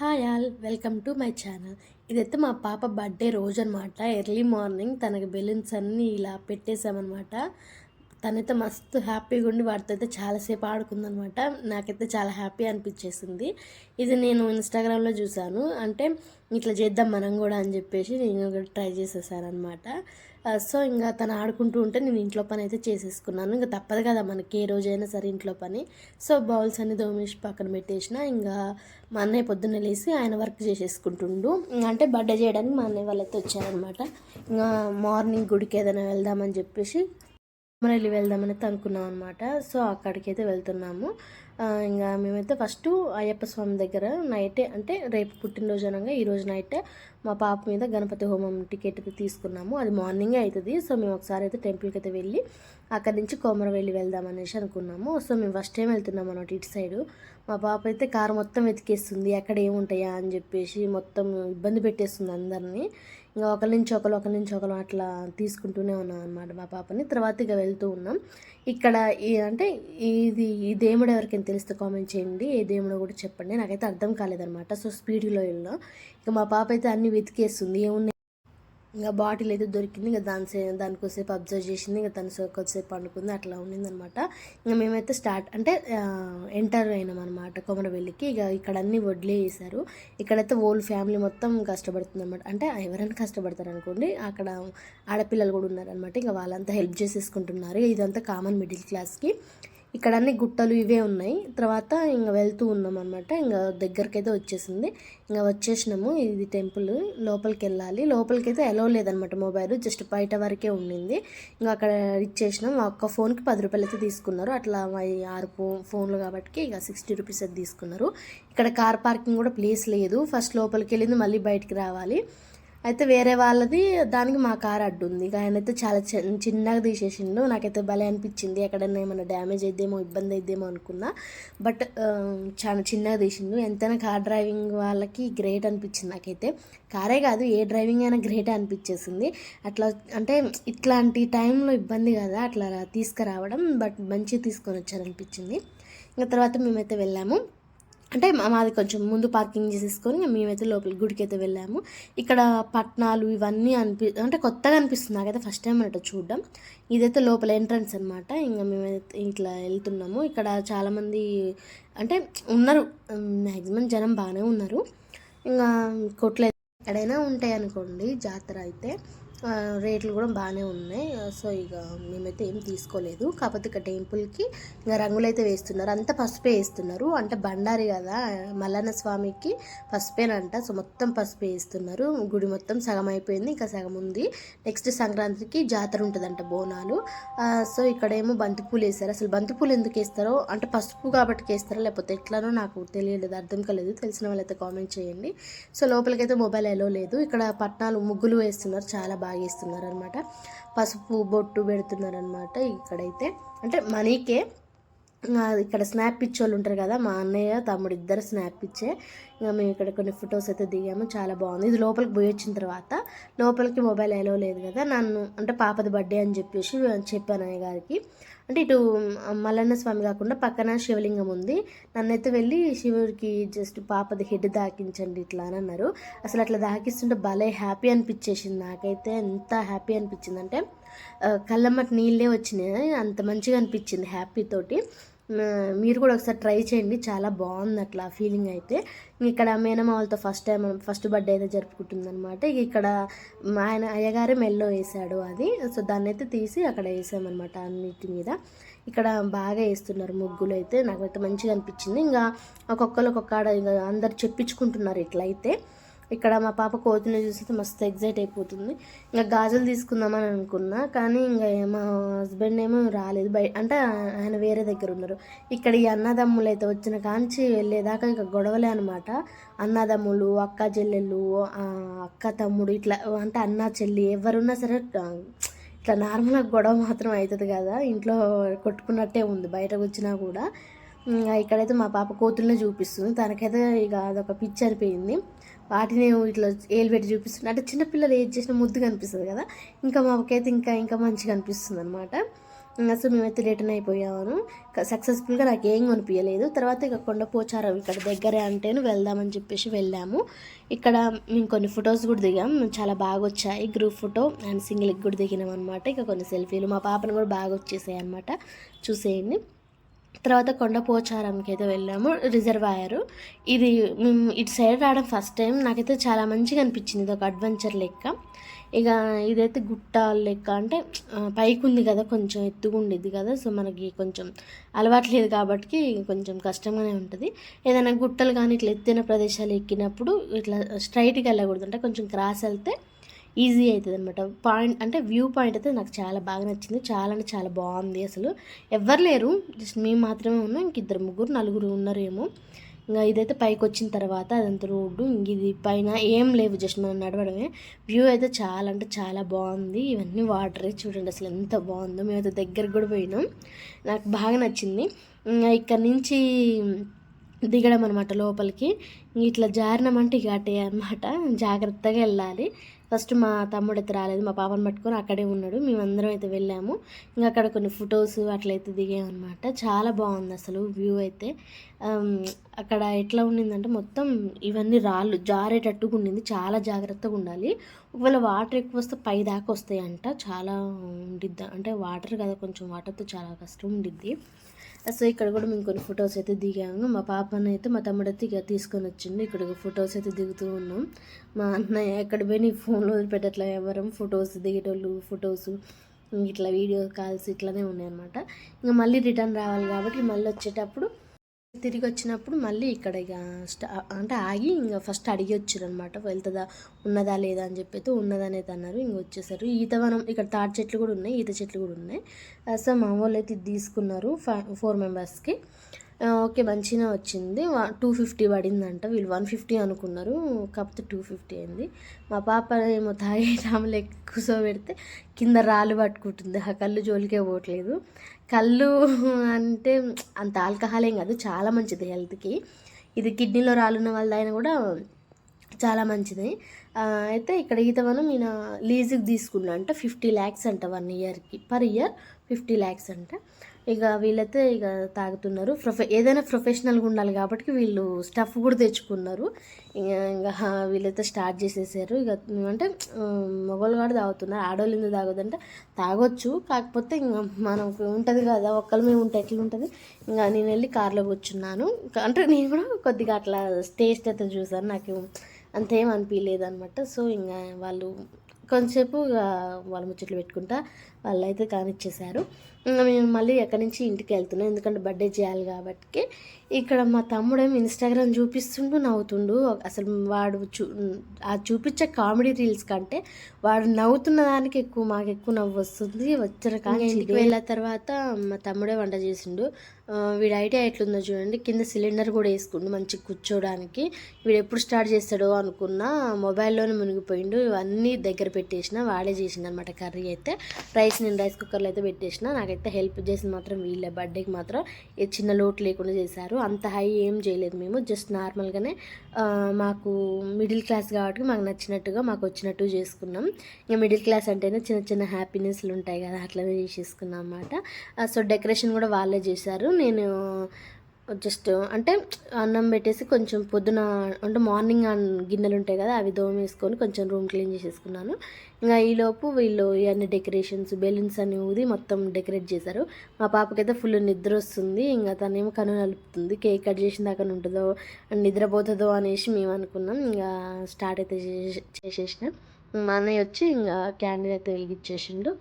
Hi all welcome to my channel. ఇదైతే మా పాప బర్త్డే రోజు అనమాట ఎర్లీ మార్నింగ్ తనకి బెలూన్స్ అన్నీ ఇలా పెట్టేసామన్నమాట తనైతే మస్తు హ్యాపీగా ఉండి వాటితో అయితే చాలాసేపు ఆడుకుందనమాట నాకైతే చాలా హ్యాపీ అనిపించేసింది. ఇది నేను ఇన్స్టాగ్రామ్లో చూశాను. అంటే ఇట్లా చేద్దాం మనం కూడా అని చెప్పేసి నేను కూడా ట్రై చేసేసాను అనమాట సో ఇంకా తను ఆడుకుంటూ ఉంటే నేను ఇంట్లో పని అయితే చేసేసుకున్నాను. ఇంకా తప్పదు కదా మనకి ఏ రోజైనా సరే ఇంట్లో పని. సో బౌల్స్ అన్ని దోమేసి పక్కన పెట్టేసిన. ఇంకా మా అన్నయ్య పొద్దున్న లేసి ఆయన వర్క్ చేసేసుకుంటుండు. అంటే బర్త్డే చేయడానికి మా అన్నయ్య వాళ్ళైతే వచ్చారనమాట ఇంకా మార్నింగ్ గుడికి ఏదైనా వెళ్దామని చెప్పేసి కొమరల్లి వెళ్దామని అనుకున్నాం అనమాట సో అక్కడికైతే వెళ్తున్నాము. ఇంకా మేమైతే ఫస్ట్ అయ్యప్ప స్వామి దగ్గర నైటే అంటే రేపు పుట్టినరోజు అనగా ఈరోజు నైటే మా పాప మీద గణపతి హోమం టికెట్ అయితే తీసుకున్నాము. అది మార్నింగే అవుతుంది సో మేము ఒకసారి అయితే టెంపుల్కి అయితే వెళ్ళి అక్కడి నుంచి కోమరవెల్లి వెళ్దాం అనేసి అనుకున్నాము. సో మేము ఫస్ట్ టైం వెళ్తున్నాం అన్నమాట ఇటు సైడు. మా పాప అయితే కారు మొత్తం వెతికేస్తుంది. అక్కడ ఏముంటాయా అని చెప్పేసి మొత్తం ఇబ్బంది పెట్టేస్తుంది అందరినీ. ఇంకా ఒకరి నుంచి ఒకరు ఒకరి నుంచి ఒకరు అట్లా తీసుకుంటూనే ఉన్నాం అనమాట మా పాపని. తర్వాత ఇక వెళ్తూ ఉన్నాం. ఇక్కడ అంటే ఇది ఈ దేవుడు ఎవరికైనా తెలిస్తే కామెంట్ చేయండి. ఏ దేవుడో కూడా చెప్పండి. నాకైతే అర్థం కాలేదనమాట సో స్పీడ్లో వెళ్ళాం. ఇక మా పాప అయితే అన్ని వెతికేస్తుంది. ఏమున్నాయి ఇంకా బాటిల్ అయితే దొరికింది. ఇంకా దాని దాని కొద్దిసేపు అబ్జర్వ్ చేసింది. ఇంకా తను సో- కొద్దిసేపు పండుకుంది. అట్లా ఉండిందనమాట. ఇంకా మేమైతే స్టార్ట్ అంటే ఎంటర్ అయినాం అనమాట కొమరవెల్లికి. ఇక ఇక్కడ అన్ని వడ్లే వేశారు. ఇక్కడైతే ఓల్డ్ ఫ్యామిలీ మొత్తం కష్టపడుతుంది అనమాట అంటే ఎవరైనా కష్టపడతారు అనుకోండి అక్కడ ఆడపిల్లలు కూడా ఉన్నారనమాట. ఇంకా వాళ్ళంతా హెల్ప్ చేసేసుకుంటున్నారు. ఇదంతా కామన్ మిడిల్ క్లాస్కి. ఇక్కడ అన్ని గుట్టలు ఇవే ఉన్నాయి. తర్వాత ఇంకా వెళ్తూ ఉన్నాం అనమాట ఇంకా దగ్గరికి అయితే వచ్చేసింది. ఇంకా వచ్చేసినాము. ఇది టెంపుల్. లోపలికి వెళ్ళాలి. లోపలికి అయితే ఎలో లేదనమాట మొబైల్. జస్ట్ బయట వరకే ఉండింది. ఇంకా అక్కడ ఇచ్చేసినాం. ఒక్క ఫోన్కి పది రూపాయలు అయితే తీసుకున్నారు. అట్లా ఆరు ఫో ఫోన్లు కాబట్టి ఇక సిక్స్టీ రూపీస్ అయితే తీసుకున్నారు. ఇక్కడ కార్ పార్కింగ్ కూడా ప్లేస్ లేదు. ఫస్ట్ లోపలికి వెళ్ళింది. మళ్ళీ బయటికి రావాలి. అయితే వేరే వాళ్ళది దానికి మా కార్ అడ్డు ఉంది ఆయనైతే ఆయన అయితే చాలా చిన్నగా తీసేసిండు. నాకైతే భలే అనిపించింది. ఎక్కడైనా ఏమైనా డ్యామేజ్ అయిద్దేమో ఇబ్బంది అయిద్దేమో అనుకున్నా. బట్ చాలా చిన్నగా తీసిండు. ఎంతైనా కార్ డ్రైవింగ్ వాళ్ళకి గ్రేట్ అనిపించింది నాకైతే. కారే కాదు ఏ డ్రైవింగ్ అయినా గ్రేట్ అనిపించేసింది. అట్లా అంటే ఇట్లాంటి టైంలో ఇబ్బంది కదా అట్లా తీసుకురావడం బట్ మంచిగా తీసుకొని వచ్చారనిపించింది ఇంకా తర్వాత మేమైతే వెళ్ళాము. అంటే మాది కొంచెం ముందు పార్కింగ్ చేసేసుకొని మేమైతే లోపల గుడికి అయితే వెళ్ళాము. ఇక్కడ పట్నాలు ఇవన్నీ అనిపి అంటే కొత్తగా అనిపిస్తుంది నాకైతే ఫస్ట్ టైం అన్నట్టు చూడడం. ఇదైతే లోపల ఎంట్రన్స్ అనమాట ఇంకా మేమైతే ఇట్లా వెళ్తున్నాము. ఇక్కడ చాలామంది అంటే ఉన్నారు. మ్యాక్సిమం జనం బాగానే ఉన్నారు. ఇంకా కొట్లు అయితే ఎక్కడైనా ఉంటాయి అనుకోండి జాతర అయితే. రేట్లు కూడా బాగానే ఉన్నాయి. సో ఇక మేమైతే ఏం తీసుకోలేదు. కాకపోతే ఇక టెంపుల్కి ఇంకా రంగులు అయితే వేస్తున్నారు. అంతా పసుపే వేస్తున్నారు. అంటే బండారి కదా మల్లన్న స్వామికి పసుపేనంట. సో మొత్తం పసుపే వేస్తున్నారు. గుడి మొత్తం సగం అయిపోయింది. ఇంకా సగం ఉంది. నెక్స్ట్ సంక్రాంతికి జాతర ఉంటుందంట బోనాలు. సో ఇక్కడేమో బంతిపూలు వేస్తారు అసలు బంతిపూలు ఎందుకు వేస్తారో అంటే పసుపు కాబట్టి వేస్తారో లేకపోతే ఎట్లానో నాకు తెలియలేదు అర్థం కాలేదు. తెలిసిన వాళ్ళైతే కామెంట్ చేయండి. సో లోపలికైతే మొబైల్ ఎలో లేదు. ఇక్కడ పట్నాలు ముగ్గులు వేస్తున్నారు చాలా బాగా. వేస్తున్నారు అనమాట పసుపు బొట్టు పెడుతున్నారు అనమాట ఇక్కడైతే. అంటే మనీకే ఇక్కడ స్నాప్ ఇచ్చేవాళ్ళు ఉంటారు కదా మా అన్నయ్య తమ్ముడు ఇద్దరు స్నాప్ ఇచ్చే ఇంకా మేము ఇక్కడ కొన్ని ఫొటోస్ అయితే దిగాము చాలా బాగుంది. ఇది లోపలికి పోయి వచ్చిన తర్వాత లోపలికి మొబైల్ ఎలో లేదు కదా నన్ను అంటే పాపది బర్త్డే అని చెప్పేసి చెప్పాను అయ్య గారికి అంటే ఇటు మల్లన్న స్వామి కాకుండా పక్కన శివలింగం ఉంది. నన్నైతే వెళ్ళి శివుడికి జస్ట్ పాపది హెడ్ దాకించండి ఇట్లా అని అన్నారు. అసలు అట్లా దాకిస్తుంటే భలే హ్యాపీ అనిపించేసింది. నాకైతే ఎంత హ్యాపీ అనిపించింది అంటే కళ్ళమ్మటి నీళ్ళే వచ్చినాయి. అంత మంచిగా అనిపించింది హ్యాపీ తోటి. మీరు కూడా ఒకసారి ట్రై చేయండి. చాలా బాగుంది అట్లా ఫీలింగ్ అయితే. ఇక్కడ మేనమ్మ వాళ్ళతో ఫస్ట్ టైం ఫస్ట్ బర్త్డే అయితే జరుపుకుంటుందన్నమాట. ఇక్కడ మా ఆయన అయ్యగారే మెల్లో వేసాడు అది. సో దాన్ని అయితే తీసి అక్కడ వేసామన్నమాట అన్నిటి మీద. ఇక్కడ బాగా వేస్తున్నారు ముగ్గులు అయితే. నాకైతే మంచిగా అనిపించింది. ఇంకా ఒక్కొక్కరు ఒక్కొక్క ఇంకా అందరు చెప్పించుకుంటున్నారు ఇట్లయితే. ఇక్కడ మా పాప కోతిని చూస్తే మస్తు ఎగ్జైట్ అయిపోతుంది. ఇంకా గాజులు తీసుకుందామని అనుకున్నా కానీ ఇంకా మా హస్బెండ్ ఏమో రాలేదు. బయ అంటే ఆయన వేరే దగ్గర ఉన్నారు. ఇక్కడ ఈ అన్నదమ్ములు అయితే వచ్చిన కాంచి వెళ్ళేదాకా ఇంకా గొడవలే అనమాట అన్నదమ్ములు అక్క చెల్లెళ్ళు అక్క తమ్ముడు ఇట్లా అంటే అన్న చెల్లి ఎవరున్నా సరే ఇట్లా నార్మల్గా గొడవ మాత్రం అవుతుంది కదా. ఇంట్లో కొట్టుకున్నట్టే ఉంది బయటకు వచ్చినా కూడా. ఇంకా ఇక్కడైతే మా పాప కోతుల్ని చూపిస్తుంది. తనకైతే ఇక అదొక పిచ్చి అనిపోయింది వాటిని ఇట్లా ఏలు పెట్టి చూపిస్తుంది అంటే చిన్నపిల్లలు ఏది చేసినా ముద్దుగా అనిపిస్తుంది కదా. ఇంకా మాకైతే ఇంకా ఇంకా మంచిగా అనిపిస్తుంది అనమాట సో మేమైతే రిటర్న్ అయిపోయాము. సక్సెస్ఫుల్గా నాకు ఏం కొనిపించలేదు తర్వాత ఇక కొండ పోచారం ఇక్కడ దగ్గరే అంటేను వెళ్దామని చెప్పేసి వెళ్ళాము. ఇక్కడ మేము కొన్ని ఫొటోస్ కూడా దిగాం. చాలా బాగా వచ్చాయి. గ్రూప్ ఫోటో అండ్ సింగిల్కి కూడా దిగినాం అనమాట ఇక కొన్ని సెల్ఫీలు మా పాపను కూడా బాగా వచ్చేసాయి అనమాట చూసేయండి. తర్వాత కొండ పోచారంకి అయితే వెళ్ళాము రిజర్వాయర్. ఇది మేము ఇటు సైడ్ రావడం ఫస్ట్ టైం. నాకైతే చాలా మంచిగా అనిపించింది ఇది ఒక అడ్వెంచర్ లెక్క. ఇక ఇదైతే గుట్ట లెక్క అంటే పైకి ఉంది కదా కొంచెం ఎత్తుగా ఉండేది కదా సో మనకి కొంచెం అలవాట్లేదు కాబట్టి కొంచెం కష్టంగానే ఉంటుంది. ఏదైనా గుట్టలు కానీ ఇట్లా ఎత్తైన ప్రదేశాలు ఎక్కినప్పుడు ఇట్లా స్ట్రైట్గా వెళ్ళకూడదు. అంటే కొంచెం క్రాస్ వెళ్తే ఈజీ అవుతుంది అనమాట పాయింట్ అంటే వ్యూ పాయింట్ అయితే నాకు చాలా బాగా నచ్చింది. చాలా అంటే చాలా బాగుంది అసలు. ఎవ్వరు లేరు. జస్ట్ మేము మాత్రమే ఉన్నాం. ఇంక ఇద్దరు ముగ్గురు నలుగురు ఉన్నారేమో. ఇంకా ఇదైతే పైకి వచ్చిన తర్వాత అదంతా రోడ్డు ఇంక ఇది పైన ఏం లేవు జస్ట్ మనం నడవడమే. వ్యూ అయితే చాలా అంటే చాలా బాగుంది. ఇవన్నీ వాటరే చూడండి అసలు ఎంత బాగుందో. మేమైతే దగ్గరకు కూడా పోయినాం. నాకు బాగా నచ్చింది. ఇంకా ఇక్కడ నుంచి దిగడం అనమాట లోపలికి. ఇట్లా జారినామంటే ఇక అటే అనమాట జాగ్రత్తగా వెళ్ళాలి. ఫస్ట్ మా తమ్ముడు అయితే రాలేదు మా పాపను పట్టుకొని అక్కడే ఉన్నాడు. మేమందరం అయితే వెళ్ళాము. ఇంకా అక్కడ కొన్ని ఫొటోస్ అట్లయితే దిగామన్నమాట. చాలా బాగుంది అసలు వ్యూ అయితే. అక్కడ ఎట్లా ఉండిందంటే మొత్తం ఇవన్నీ రాళ్ళు జారేటట్టుగా ఉండింది. చాలా జాగ్రత్తగా ఉండాలి. ఒకవేళ వాటర్ ఎక్కువ వస్తే పై దాకా వస్తాయంట. చాలా ఉండిద్ది అంటే వాటర్ కదా కొంచెం వాటర్తో చాలా కష్టం ఉండిద్ది. సో ఇక్కడ కూడా మేము కొన్ని ఫొటోస్ అయితే దిగాము. మా పాపని అయితే మా తమ్ముడు అయితే ఇక తీసుకొని వచ్చిండు. ఇక్కడ ఫొటోస్ అయితే దిగుతూ ఉన్నాం. మా అన్నయ్య ఎక్కడ పోయి నీ ఫోన్లో వదిలిపెట్టట్లా ఎవరం. ఫొటోస్ దిగేటోళ్ళు ఫొటోస్ ఇట్లా వీడియో కాల్స్ ఇట్లానే ఉన్నాయన్నమాట. ఇంకా మళ్ళీ రిటర్న్ రావాలి కాబట్టి మళ్ళీ వచ్చేటప్పుడు తిరిగి వచ్చినప్పుడు మళ్ళీ ఇక్కడ ఇక స్టా అంటే ఆగి ఇంకా ఫస్ట్ అడిగి వచ్చారు అనమాట వెళ్తుందా ఉన్నదా లేదా అని చెప్పి అయితే ఉన్నదని అన్నారు. ఇంక వచ్చేసారు ఈతవనం ఇక్కడ తాటి చెట్లు కూడా ఉన్నాయి ఈత చెట్లు కూడా ఉన్నాయి. యాజ్ అ మా అయితే ఇది తీసుకున్నారు ఫైవ్ ఫోర్ మెంబర్స్కి. ఓకే మంచిగా వచ్చింది. టూ ఫిఫ్టీ పడిందంట. వీళ్ళు వన్ ఫిఫ్టీ అనుకున్నారు. కాకపోతే టూ ఫిఫ్టీ అయింది. మా పాప ఏమో తాగే టాములు కూర్చోబెడితే కింద రాళ్ళు పట్టుకుంటుంది. ఆ కళ్ళు జోలికే పోవట్లేదు. కళ్ళు అంటే అంత ఆల్కహాల్ ఏం కాదు. చాలా మంచిది హెల్త్కి. ఇది కిడ్నీలో రాళ్ళున్న వాళ్ళైనా కూడా చాలా మంచిది. అయితే ఇక్కడ ఈత మనం ఈయన లీజుకి తీసుకున్నా అంట ఫిఫ్టీ ల్యాక్స్ అంట వన్ ఇయర్కి. పర్ ఇయర్ ఫిఫ్టీ ల్యాక్స్ అంట. ఇక వీళ్ళైతే ఇక తాగుతున్నారు. ప్రొఫె ఏదైనా ప్రొఫెషనల్గా ఉండాలి కాబట్టి వీళ్ళు స్టఫ్ కూడా తెచ్చుకున్నారు. ఇక ఇంకా వీళ్ళైతే స్టార్ట్ చేసేసారు. ఇక అంటే మొగోళ్ళు కూడా తాగుతున్నారు. ఆడవాళ్ళు ఎందుకు తాగొద్దంటే? తాగొచ్చు. కాకపోతే ఇంకా మనకు ఉంటుంది కదా ఒక్కరి మీద ఉంటే ఎట్లా ఉంటుంది ఇంకా నేను వెళ్ళి కార్లో కూర్చున్నాను. అంటే నేను కూడా కొద్దిగా అట్లా టేస్ట్ అయితే చూసాను. నాకు అంతేం అనిపించలేదు అనమాట సో ఇంకా వాళ్ళు కొంతసేపు ఇక వాళ్ళ ముచ్చట్లు పెట్టుకుంటా. వాళ్ళు అయితే కానిచ్చేశారు మేము మళ్ళీ ఎక్కడి నుంచి ఇంటికి వెళ్తున్నాం. ఎందుకంటే బర్త్డే చేయాలి కాబట్టి ఇక్కడ మా తమ్ముడేమో ఇన్స్టాగ్రామ్ చూపిస్తుండు నవ్వుతుండు. అసలు వాడు చూ ఆ చూపించే కామెడీ రీల్స్ కంటే వాడు నవ్వుతున్న దానికి ఎక్కువ మాకు ఎక్కువ నవ్వు వస్తుంది వచ్చిన కానీ ఇంటికి వెళ్ళిన తర్వాత మా తమ్ముడే వంట చేసిండు. వీడి ఐడియా ఎట్లుందో చూడండి. కింద సిలిండర్ కూడా వేసుకుండు మంచిగా కూర్చోడానికి. వీడు ఎప్పుడు స్టార్ట్ చేస్తాడో అనుకున్నా మొబైల్లోనే మునిగిపోయిండు. ఇవన్నీ దగ్గర పెట్టేసిన వాడే చేసిండు అనమాట కర్రీ అయితే. రైస్ నేను రైస్ కుక్కర్లో అయితే పెట్టేసిన. నాకైతే హెల్ప్ చేసింది మాత్రం వీళ్ళే. బర్త్డేకి మాత్రం ఏ చిన్న లోటు లేకుండా చేశారు. అంత హై ఏం చేయలేదు మేము. జస్ట్ నార్మల్గానే మాకు మిడిల్ క్లాస్ కాబట్టి మాకు నచ్చినట్టుగా మాకు వచ్చినట్టు చేసుకున్నాం. ఇక మిడిల్ క్లాస్ అంటేనే చిన్న చిన్న హ్యాపీనెస్లు ఉంటాయి కదా అట్లనే చేసేసుకున్నాం అనమాట సో డెకరేషన్ కూడా వాళ్ళే చేశారు. నేను జస్ట్ అంటే అన్నం పెట్టేసి కొంచెం పొద్దున అంటే మార్నింగ్ గిన్నెలు ఉంటాయి కదా అవి దోమేసుకొని కొంచెం రూమ్ క్లీన్ చేసేసుకున్నాను. ఇంకా ఈలోపు వీళ్ళు ఇవన్నీ డెకరేషన్స్ బెలూన్స్ అని ఊది మొత్తం డెకరేట్ చేశారు. మా పాపకైతే ఫుల్ నిద్ర వస్తుంది ఇంకా తనేమో కను నలుపుతుంది. కేక్ కట్ చేసిన దాకా ఉంటుందో నిద్రపోతుందో అనేసి మేము అనుకున్నాం. ఇంకా స్టార్ట్ అయితే చేసే- చేసేసిన. మా అన్నయ్య వచ్చి ఇంకా క్యాండిల్ అయితే వెలిగించేసిండు.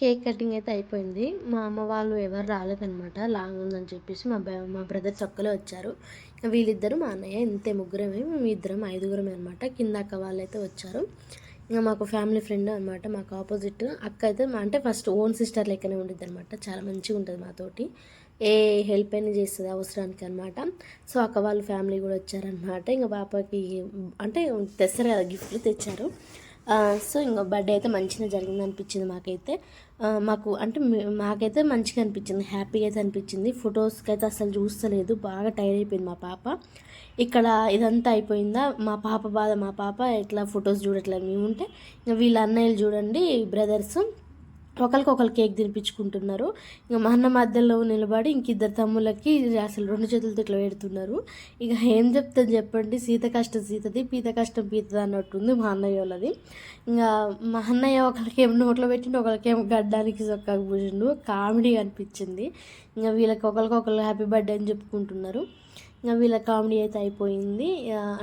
కేక్ కటింగ్ అయితే అయిపోయింది. మా అమ్మ వాళ్ళు ఎవరు రాలేదనమాట లాంగ్ ఉందని చెప్పేసి మా బ మా బ్రదర్స్ ఒక్కలే వచ్చారు. వీళ్ళిద్దరు మా అన్నయ్య ఇంతే ముగ్గురమే. మేము ఇద్దరం ఐదుగురమే అనమాట కింద అక్క వాళ్ళు అయితే వచ్చారు. ఇంకా మాకు ఫ్యామిలీ ఫ్రెండ్ అనమాట మాకు ఆపోజిట్ అక్క అయితే అంటే ఫస్ట్ ఓన్ సిస్టర్ లెక్కనే ఉంటుంది అనమాట చాలా మంచిగా ఉంటుంది మాతోటి. ఏ హెల్ప్ అయినా చేస్తుంది అవసరానికి అనమాట సో అక్క వాళ్ళ ఫ్యామిలీ కూడా వచ్చారనమాట ఇంకా పాపకి అంటే తెస్తారు కదా గిఫ్ట్లు తెచ్చారు. సో ఇంకా బర్త్డే అయితే మంచిగా జరిగింది అనిపించింది మాకైతే మాకు అంటే మాకైతే మంచిగా అనిపించింది హ్యాపీగా అయితే అనిపించింది. ఫొటోస్కి అయితే అసలు చూస్తలేదు బాగా టైర్ అయిపోయింది మా పాప. ఇక్కడ ఇదంతా అయిపోయిందా? మా పాప బాధ మా పాప ఎట్లా ఫొటోస్ చూడట్లేదు మేము ఉంటే. ఇంకా వీళ్ళ అన్నయ్యలు చూడండి బ్రదర్స్. ఒకరికొకరు కేక్ తినిపించుకుంటున్నారు. ఇంకా మా అన్న మధ్యలో నిలబడి ఇంక ఇద్దరు తమ్ముళ్ళకి అసలు రెండు చేతులతో ఇట్లా పెడుతున్నారు. ఇక ఏం చెప్తాను చెప్పండి సీత కష్టం సీతది పీత కష్టం పీతది అన్నట్టుంది మా అన్నయ్య వాళ్ళది. ఇంకా మా అన్నయ్య ఒకరికి ఏమో నోట్లో పెట్టిండు ఒకరికి ఏమో గడ్డానికి చొక్కాకు పూసిండు కామెడీ అనిపించింది. ఇంకా వీళ్ళకి ఒకరికొకరు హ్యాపీ బర్త్డే అని చెప్పుకుంటున్నారు. ఇంకా వీళ్ళ కామెడీ అయితే అయిపోయింది.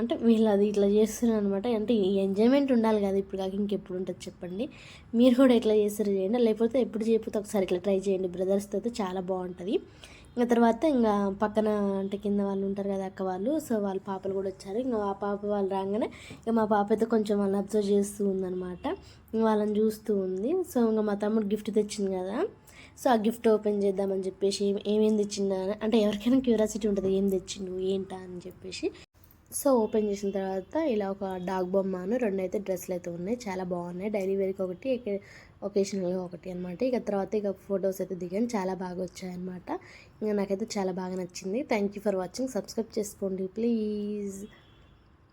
అంటే వీళ్ళు అది ఇట్లా చేస్తున్నారు అనమాట అంటే ఎంజాయ్మెంట్ ఉండాలి కదా ఇప్పుడు కాక ఇంకెప్పుడు ఉంటుంది చెప్పండి. మీరు కూడా ఎట్లా చేస్తారు చేయండి. లేకపోతే ఎప్పుడు చేయకపోతే ఒకసారి ఇట్లా ట్రై చేయండి. బ్రదర్స్తో అయితే చాలా బాగుంటుంది. ఇంకా తర్వాత ఇంకా పక్కన అంటే కింద వాళ్ళు ఉంటారు కదా అక్క వాళ్ళు. సో వాళ్ళ పాపలు కూడా వచ్చారు. ఇంకా ఆ పాప వాళ్ళు రాగానే ఇక మా పాప అయితే కొంచెం వాళ్ళని అబ్జర్వ్ చేస్తూ ఉందన్నమాట. ఇంకా వాళ్ళని చూస్తూ ఉంది. సో ఇంకా మా తమ్ముడు గిఫ్ట్ తెచ్చింది కదా. సో ఆ గిఫ్ట్ ఓపెన్ చేద్దామని చెప్పేసి ఏమేం తెచ్చిందా అని అంటే ఎవరికైనా క్యూరియాసిటీ ఉంటుంది ఏం తెచ్చిండు ఏంటా అని చెప్పేసి. సో ఓపెన్ చేసిన తర్వాత ఇలా ఒక డాగ్ బొమ్మ రెండు అయితే డ్రెస్సులు అయితే ఉన్నాయి చాలా బాగున్నాయి. డైలీ వేర్కి ఒకటి ఒకేషనల్గా ఒకటి అనమాట ఇక తర్వాత ఇక ఫొటోస్ అయితే దిగాను చాలా బాగా వచ్చాయన్నమాట. ఇంకా నాకైతే చాలా బాగా నచ్చింది. Thank you for watching subscribe చేసుకోండి ప్లీజ్